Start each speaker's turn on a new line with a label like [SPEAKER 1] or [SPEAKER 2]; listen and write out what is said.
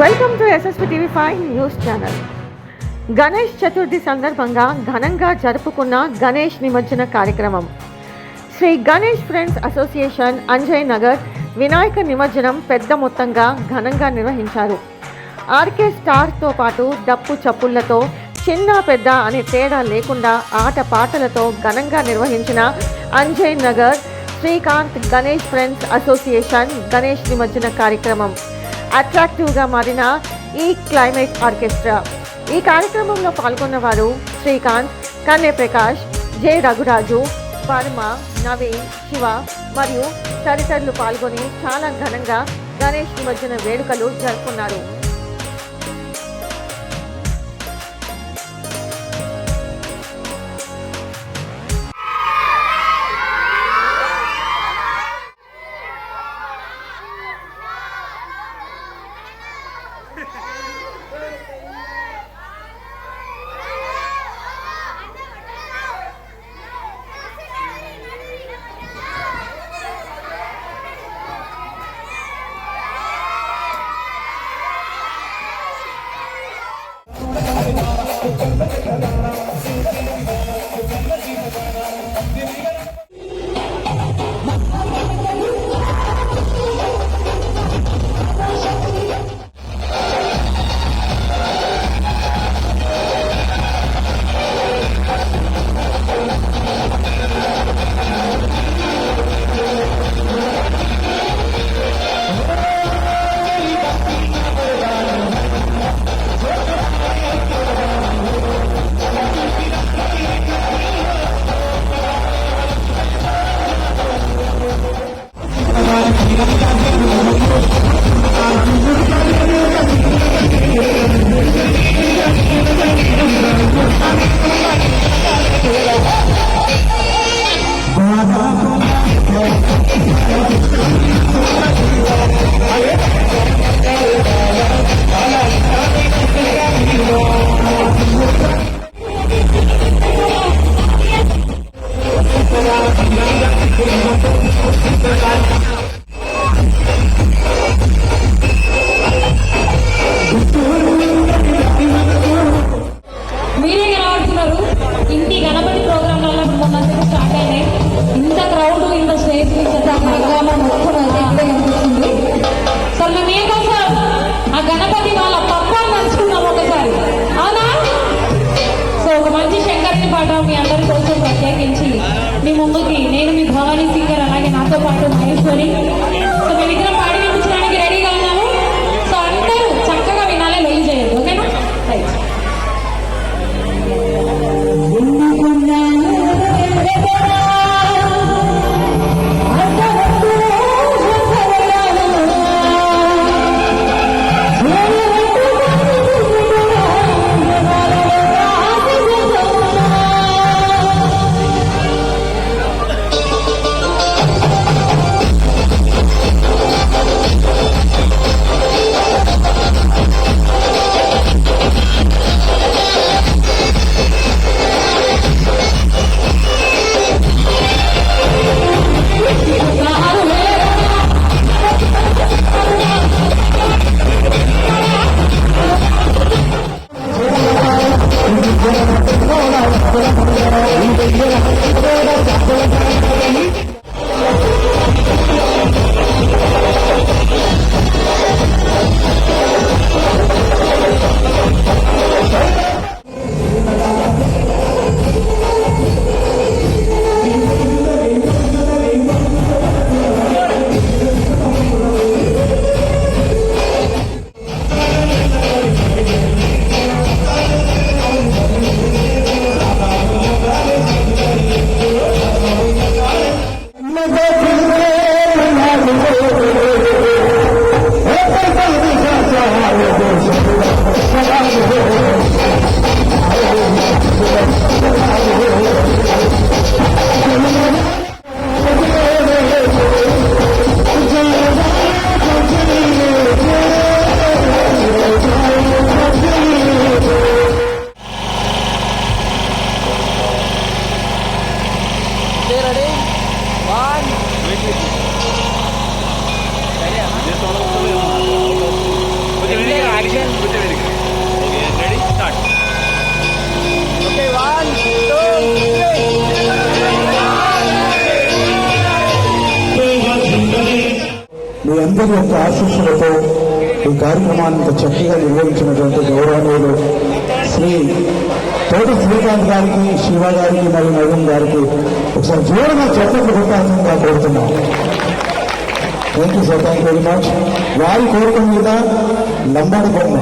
[SPEAKER 1] Welcome to SSP TV five news channel Ganesh Chaturthi సందర్భంగా ఘనంగా జరుపుకున్న గణేష్ నిమజ్జన కార్యక్రమం. శ్రీ గణేష్ ఫ్రెండ్స్ అసోసియేషన్ అంజయ్ నగర్ వినాయక నిమజ్జనం పెద్ద మొత్తంగా ఘనంగా నిర్వహించారు. ఆర్కే స్టార్తో పాటు డప్పు చప్పుళ్ళతో చిన్న పెద్ద అనే తేడా లేకుండా ఆట పాటలతో ఘనంగా నిర్వహించిన అంజయ్ నగర్ శ్రీకాంత్ గణేష్ ఫ్రెండ్స్ అసోసియేషన్ గణేష్ నిమజ్జన కార్యక్రమం. అట్రాక్టివ్గా మారిన ఈ క్లైమేట్ ఆర్కెస్ట్రా. ఈ కార్యక్రమంలో పాల్గొన్న వారు శ్రీకాంత్ కన్నె ప్రకాష్ జె రఘురాజు వర్మ నవీన్ శివ మరియు తదితరులు పాల్గొని చాలా ఘనంగా గణేష్ నిమజ్జన వేడుకలు జరుపుకున్నారు.
[SPEAKER 2] ఇంత ప్రోగ్రామ్ మొత్తం అయితే ఇప్పుడే కనిపిస్తుంది సో మేము ఏకోసం ఆ గణపతి వాళ్ళ పప్పాన్ని నడుచుకున్నాం ఒకసారి. అవునా? సో ఒక మంచి శంకరుని పాట మీ అందరి కోసం ప్రత్యేకించి మీ ముందుకి నేను మీ భవానీ సింగర్ అలాగే నాతో పాటు మహేశ్వరి.
[SPEAKER 3] మీ అందరి యొక్క ఆశీస్సులతో ఈ కార్యక్రమాన్ని చక్కగా నిర్వహించినటువంటి గౌరవనీయులు శ్రీ తోట శ్రీకాంత్ గారికి శివ గారికి మరియు నవీన్ గారికి ఒకసారి జోరుగా చప్పట్లు కొట్టాల్సిందిగా కోరుతున్నాం. Thank you sir thank very much వారి కోరిక మీద లంబాడి బొమ్మ.